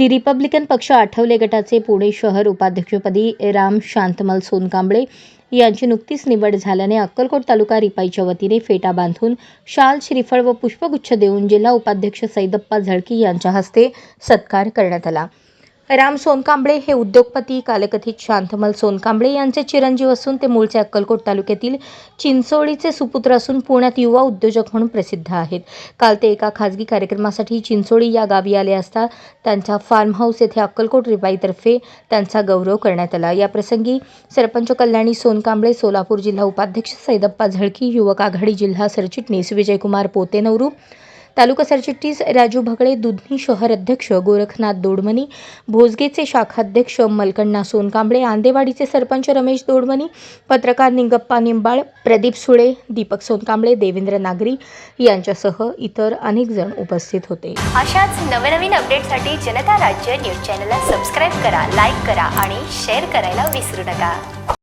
दि रिपब्लिकन पक्ष आठवले गटाचे पुणे शहर उपाध्यक्षपदी राम शांतमल सोनकांबळे यांची नुकतीच निवड झाल्याने अक्कलकोट तालुका रिपाईच्या वतीने फेटा बांधून शाल श्रीफळ व पुष्पगुच्छ देऊन जिल्हा उपाध्यक्ष सैदप्पा झळकी यांच्या हस्ते सत्कार करण्यात आला. राम सोनकांबळे हे उद्योगपती कालकथित शांतमल सोनकांबळे यांचे चिरंजीव असून ते मूळचे अक्कलकोट तालुक्यातील चिंचोळीचे सुपुत्र असून पुण्यात युवा उद्योजक म्हणून प्रसिद्ध आहेत. काल ते एका खाजगी कार्यक्रमासाठी चिंचोळी या गावी आले असता त्यांच्या फार्म हाऊस येथे अक्कलकोट रिबाईतर्फे त्यांचा गौरव करण्यात आला. या प्रसंगी सरपंच कल्याणी सोनकांबळे सोलापूर जिल्हा उपाध्यक्ष सैदप्पा झळकी युवक आघाडी जिल्हा सरचिटणीस विजयकुमार पोतेनवरू तालुका सरचिटणीस राजू भगळे दुधनी शहर अध्यक्ष गोरखनाथ दोडमनी भोजगेचे शाखाध्यक्ष मलकण्णा सोनकांबळे आंदेवाडीचे सरपंच रमेश दोडमनी पत्रकार निंगप्पा निंबाळ प्रदीप सुळे दीपक सोनकांबळे देवेंद्र नागरी यांच्यासह इतर अनेक जण उपस्थित होते. अशाच नवनवीन अपडेटसाठी जनता राज्य न्यूज चॅनलला सबस्क्राईब करा लाईक करा आणि शेअर करायला विसरू नका.